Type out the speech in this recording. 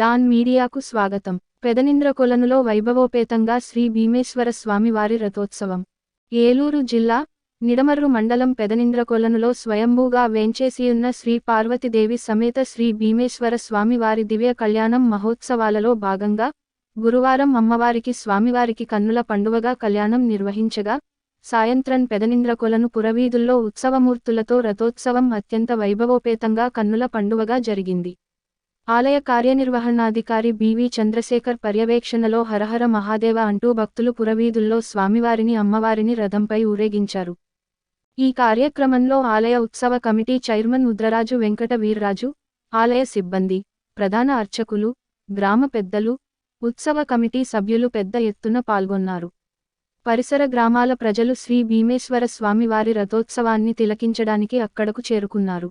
Don మీడియాకు స్వాగతం. పెదనింద్రకొలనులో వైభవోపేతంగా శ్రీ భీమేశ్వర స్వామివారి రథోత్సవం. ఏలూరు జిల్లా నిడమర్రు మండలం పెదనింద్రకొలనులో స్వయంభూగా వేంచేసియున్న శ్రీ పార్వతీదేవి సమేత శ్రీ భీమేశ్వర స్వామివారి దివ్య కళ్యాణం మహోత్సవాలలో భాగంగా గురువారం అమ్మవారికి స్వామివారికి కన్నుల పండువగా కళ్యాణం నిర్వహించగా సాయంత్రం పెదనింద్రకొలను పురవీధుల్లో ఉత్సవమూర్తులతో రథోత్సవం అత్యంత వైభవోపేతంగా కన్నుల పండువగా జరిగింది. ఆలయ కార్యనిర్వహణాధికారి బివి చంద్రశేఖర్ పర్యవేక్షణలో హరహర మహాదేవ అంటూ భక్తులు పురవీధుల్లో స్వామివారిని అమ్మవారిని రథంపై ఊరేగించారు. ఈ కార్యక్రమంలో ఆలయ ఉత్సవ కమిటీ చైర్మన్ ఉద్రరాజు వెంకట వీర్రాజు ఆలయ సిబ్బంది ప్రధాన అర్చకులు గ్రామ పెద్దలు ఉత్సవ కమిటీ సభ్యులు పెద్ద ఎత్తున పాల్గొన్నారు. పరిసర గ్రామాల ప్రజలు శ్రీ భీమేశ్వర స్వామివారి రథోత్సవాన్ని తిలకించడానికి అక్కడకు చేరుకున్నారు.